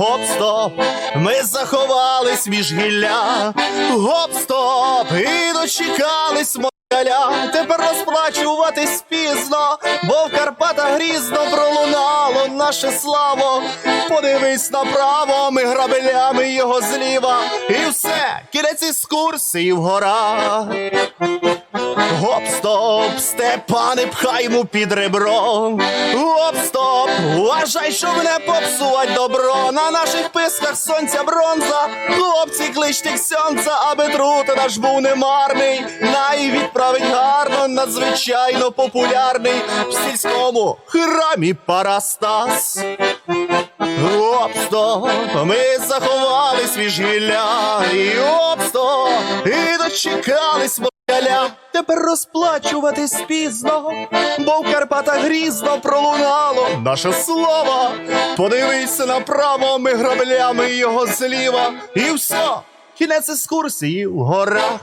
Гоп-стоп, ми заховались між гілля. Гоп-стоп, і дочекались москаля. Тепер розплачуватись пізно, бо в Карпатах грізно пролунало наше славо. Подивись направо, ми грабелями його зліва. І все, кінець екскурсії в горах. Гоп-стоп, Степане, пхай під ребро. Гоп-стоп, вважай, що мене попсувать добро. На наших писках сонця бронза. Хлопці кличте ксьонца, аби трути наш був немарний. Най відправить гарно, надзвичайно популярний в сільському храмі Парастас. Гоп-стоп, ми заховали свіж гілля. І гоп-стоп, і дочекались москаля. Тепер розплачуватись пізно, бо в Карпатах грізно пролунало наше слово. Подивися направо, ми граблями його зліва. І все, кінець екскурсії в горах.